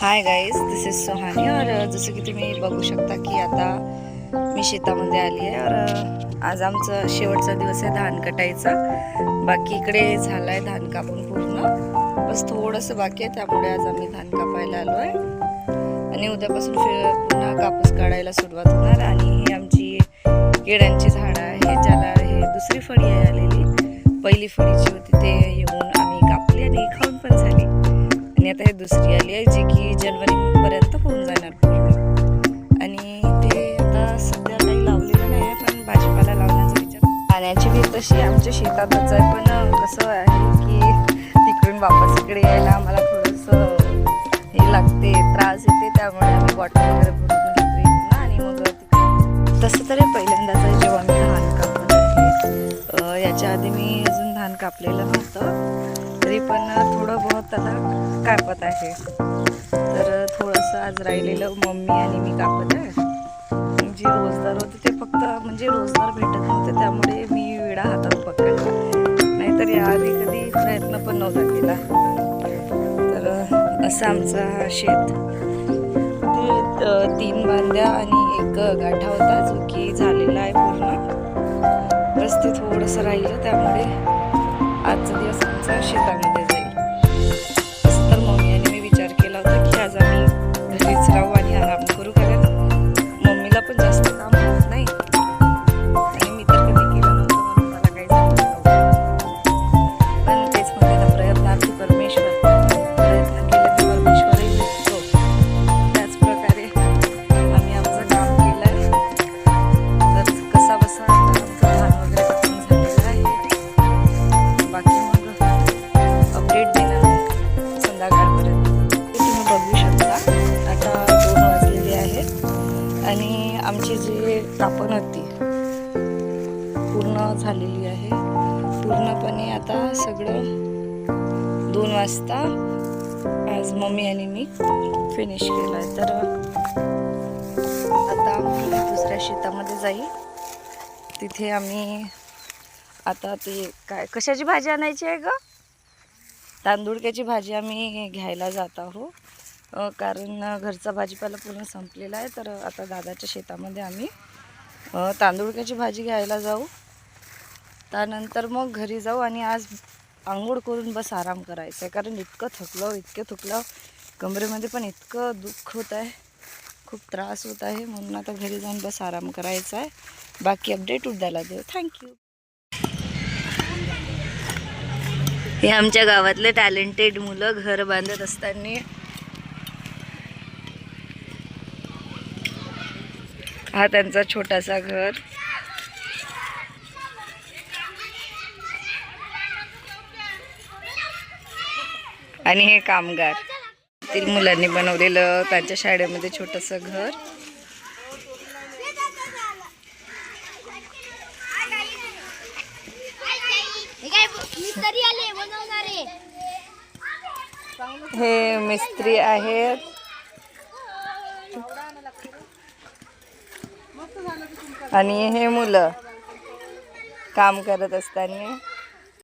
Hi guys this is Sohani और जसं की तुम्ही बघू शकता की आता मी शेतामध्ये आली आहे और आज आमचं शेवटचा दिवस आहे धान कटायचा. बाकी इकडे झालं आहे धान कापून पूर्ण. बस थोडंसं बाकी आहे त्यामुळे आज आम्ही धान कापायला आलो आहे. आणि उद्यापासून फिर पुन्हा कापूस काढायला सुरुवात होणार आणि ही आमची केळ्यांची झाडं आहे ज्याला हे दुसरी फळी आहे आलेली. पहिली फळीची होती ते तशी आमच्या शेतातच आहे पण कसं आहे की तिकडून वापस इकडे यायला आम्हाला थोडंसं हे लागते त्रास येते त्यामुळे आम्ही वॉटर वगैरे भरून घेतो ना आणि मग तसं तरी पहिल्यांदाच जेव्हा मी धान कापलं आहे. याच्या आधी मी अजून धान कापलेलं नव्हतं तरी पण थोडं बहुत आता कापत आहे. तर थोडंसं आज राहिलेलं मम्मी आणि मी कापत आहे. जी रोजदार होते ते फक्त म्हणजे रोजदार भेटत नव्हते त्यामुळे मी विडा हातात पकडला. नाहीतर याआधी कधी प्रयत्न पण नव्हता केला. तर असं आमचा हा शेत ते तीन बांध्या आणि एक गाठा होता जो की झालेला आहे पूर्ण. रस्ते थोडंसं राहिलं त्यामुळे आजचा दिवस आमचा शेतामध्ये आमची जी कापण होती पूर्ण झालेली आहे. पूर्णपणे आता सगळं दोन वाजता आज मम्मी आणि मी फिनिश केलं आहे तर आता आम्ही दुसऱ्या शेतामध्ये जाईल. तिथे आम्ही आता ते काय कशाची भाजी आणायची आहे ग? तांदुळक्याची भाजी आम्ही घ्यायला जात आहोत. कारण घरचा भाजीपाला पूर्ण संपलेला आहे तर आता दादाच्या शेतामध्ये आम्ही तांदूळक्याची भाजी घ्यायला जाऊ. त्यानंतर मग घरी जाऊ आणि आज आंघोळ करून बस आराम करायचा आहे कारण इतकं थकलो इतकं थकलं कमरेमध्ये पण इतकं दुःख होत आहे खूप त्रास होत आहे म्हणून आता घरी जाऊन बस आराम करायचा आहे. बाकी अपडेट उद्याला देऊ. थँक्यू हे आमच्या गावातले टॅलेंटेड मुलं घर बांधत असताना हा त्यांचा छोटासा घर. आणि हे कामगार. तील मुलांनी बनवलेलं त्यांच्या शाळेमध्ये छोटंसं घर. हे हे मिस्त्री आहेत. आणि हे मुलं काम करत असताना